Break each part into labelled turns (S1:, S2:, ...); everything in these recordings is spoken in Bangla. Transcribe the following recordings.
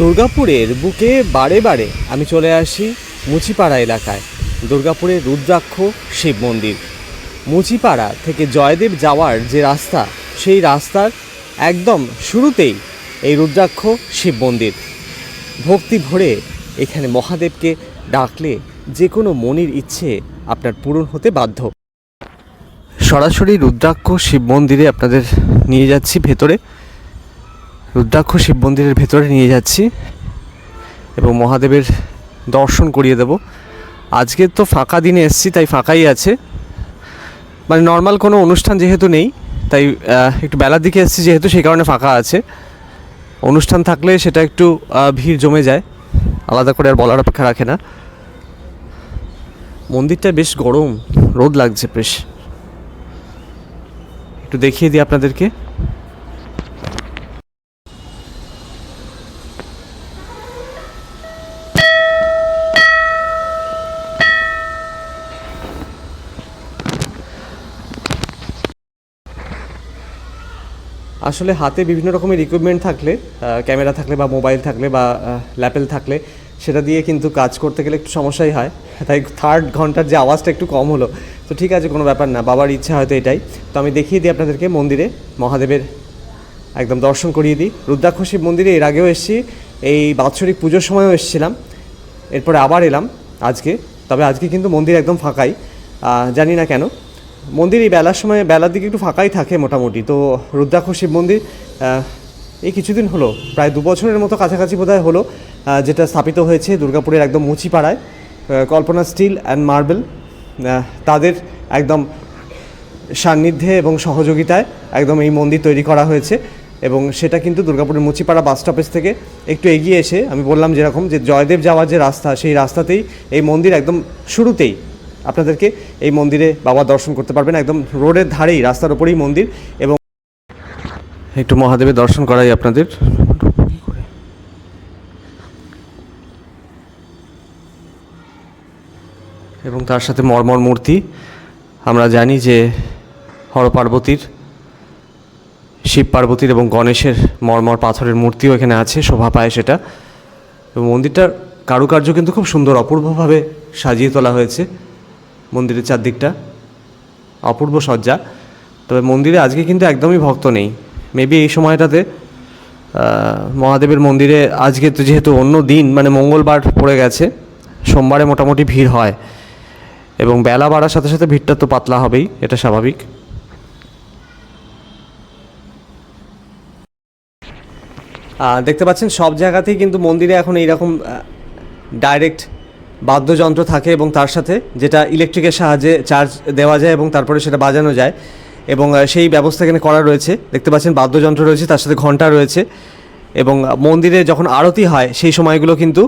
S1: দুর্গাপুরের বুকে বারে বারে আমি চলে আসি মুচিপাড়া এলাকায়, দুর্গাপুরের রুদ্রাক্ষ শিব মন্দির। মুচিপাড়া থেকে জয়দেব যাওয়ার যে রাস্তা, সেই রাস্তার একদম শুরুতেই এই রুদ্রাক্ষ শিব মন্দির। ভক্তি ভরে এখানে মহাদেবকে ডাকলে যে কোনো মনির ইচ্ছে আপনার পূরণ হতে বাধ্য। সরাসরি রুদ্রাক্ষ শিব মন্দিরে আপনাদের নিয়ে যাচ্ছি ভেতরে। রুদ্রাক্ষ শিব মন্দিরের ভেতরে নিয়ে যাচ্ছি এবং মহাদেবের দর্শন করিয়ে দেব। আজকে তো ফাঁকা দিনে এসছি, তাই ফাঁকাই আছে। মানে নর্মাল কোনো অনুষ্ঠান যেহেতু নেই, তাই একটু বেলার দিকে এসছি যেহেতু, সেই কারণে ফাঁকা আছে। অনুষ্ঠান থাকলে সেটা একটু ভিড় জমে যায়। আলাদা করে আর বলার অপেক্ষা রাখে না। মন্দিরটা বেশ গরম, রোদ লাগছে বেশ। একটু দেখিয়ে দিই আপনাদেরকে। আসলে হাতে বিভিন্ন রকমের ইকুইপমেন্ট থাকলে ক্যামেরা থাকলে বা মোবাইল থাকলে বা ল্যাপেল থাকলে, সেটা দিয়ে কিন্তু কাজ করতে গেলে একটু সমস্যাই হয়। তাই থার্ড ঘণ্টার যে আওয়াজটা একটু কম হলো, তো ঠিক আছে, কোনো ব্যাপার না, বাবার ইচ্ছা হয়তো এটাই। তো আমি দেখিয়ে দিই আপনাদেরকে মন্দিরে, মহাদেবের একদম দর্শন করিয়ে দিই। রুদ্রাক্ষ মন্দিরে এর আগেও এসেছি, এই বাৎসরিক পুজোর সময়ও এসেছিলাম, এরপরে আবার এলাম আজকে, তবে আজকে কিন্তু মন্দির একদম ফাঁকাই জানি না কেন। মন্দির এই বেলার সময়, বেলার দিকে একটু ফাঁকাই থাকে মোটামুটি। তো রুদ্রাক্ষ, শিব মন্দির এই কিছুদিন হলো, প্রায় দু বছরের মতো কাছাকাছি বোধহয় হলো যেটা স্থাপিত হয়েছে দুর্গাপুরের একদম মুচিপাড়ায় কল্পনা স্টিল অ্যান্ড মার্বেল তাদের একদম সান্নিধ্যে এবং সহযোগিতায় একদম এই মন্দির তৈরি করা হয়েছে। এবং সেটা কিন্তু দুর্গাপুরের মুচিপাড়া বাস স্টপেজ থেকে একটু এগিয়ে এসে আমি বললাম যেরকম যে জয়দেব যাওয়ার যে রাস্তা, সেই রাস্তাতেই এই মন্দির একদম শুরুতেই আপনাদেরকে এই মন্দিরে বাবা দর্শন করতে পারবেন। একদম রোডের ধারেই, রাস্তার ওপরেই মন্দির এবং একটু মহাদেবের দর্শন করাই আপনাদের। এবং তার সাথে মর্মর মূর্তি। আমরা জানি যে হর পার্বতীর শিব পার্বতীর এবং গণেশের মর্মর পাথরের মূর্তিও এখানে আছে, শোভা পায় সেটা। এবং মন্দিরটার কারুকার্য কিন্তু খুব সুন্দর, অপূর্বভাবে সাজিয়ে তোলা হয়েছে। মন্দিরের চারদিকটা। অপূর্ব সজ্জা তবে মন্দিরে আজকে কিন্তু একদমই ভক্ত নেই। মেবি এই সময়টাতে মহাদেবের মন্দিরে আজকে তো যেহেতু অন্য দিন মানে মঙ্গলবার পড়ে গেছে, সোমবারে মোটামুটি ভিড় হয়। এবং বেলা বাড়ার সাথে সাথে ভিড়টা তো পাতলা হবেই, এটা স্বাভাবিক। দেখতে পাচ্ছেন, সব জায়গাতেই কিন্তু মন্দিরে এখন এইরকম ডাইরেক্ট বাদ্যযন্ত্র থাকে এবং তার সাথে যেটা ইলেকট্রিকের সাহায্যে চার্জ দেওয়া যায় এবং তারপরে সেটা বাজানো যায় এবং সেই ব্যবস্থা এখানে করা রয়েছে। দেখতে পাচ্ছেন বাদ্যযন্ত্র রয়েছে, তার সাথে ঘণ্টা রয়েছে এবং মন্দিরে যখন আরতি হয় সেই সময়গুলো কিন্তু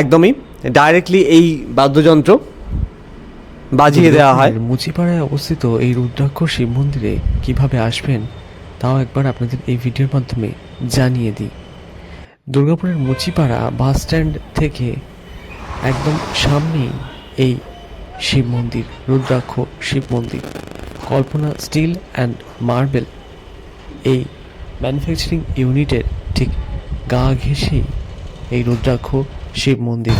S1: একদমই ডাইরেক্টলি এই বাদ্যযন্ত্র বাজিয়ে দেওয়া হয়।
S2: মুচিপাড়ায় অবস্থিত এই রুদ্রাক্ষ শিব মন্দিরে কীভাবে আসবেন তাও একবার আপনাদের এই ভিডিওর মাধ্যমে জানিয়ে দিই। দুর্গাপুরের মুচিপাড়া বাস স্ট্যান্ড থেকে একদম সামনেই এই শিব মন্দির, রুদ্রাক্ষ শিব মন্দির। কল্পনা স্টিল অ্যান্ড মার্বেল এই ম্যানুফ্যাকচারিং ইউনিটের ঠিক গা ঘেঁষেই এই রুদ্রাক্ষ শিব মন্দির।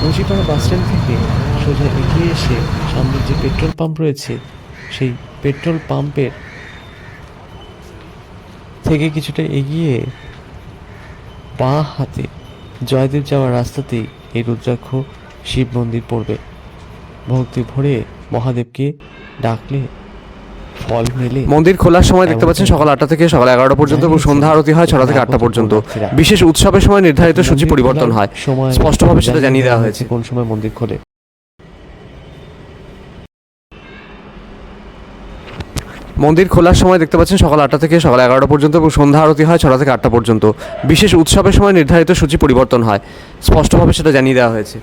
S2: মুচিপাড়া বাস স্ট্যান্ড থেকে সোজা এগিয়ে এসে সামনে যে পেট্রোল পাম্প রয়েছে, সেই পেট্রোল পাম্পের থেকে কিছুটা এগিয়ে বাঁ হাতে জয়দেব যাওয়ার রাস্তাতেই এই রুদ্রাক্ষ শিব মন্দির পড়বে। ভক্তি ভরে মহাদেবকে ডাকলে ফল মেলে।
S1: মন্দির খোলার সময় দেখতে পাচ্ছেন সকাল আটটা থেকে সকাল এগারোটা পর্যন্ত এবং সন্ধ্যা আরতি হয় ছটা থেকে আটটা পর্যন্ত। বিশেষ উৎসবের সময় নির্ধারিত সূচি পরিবর্তন হয়। স্পষ্টভাবে সেটা জানিয়ে দেওয়া হয়েছে।
S2: কোন সময় মন্দির খোলে।
S1: মন্দির খোলার সময় দেখতে পাচ্ছেন সকাল আটটা থেকে সকাল এগারোটা পর্যন্ত এবং সন্ধ্যা আরতি হয় ছটা থেকে আটটা পর্যন্ত। বিশেষ উৎসবের সময় নির্ধারিত সূচি পরিবর্তন হয়। স্পষ্টভাবে সেটা জানিয়ে দেওয়া হয়েছে।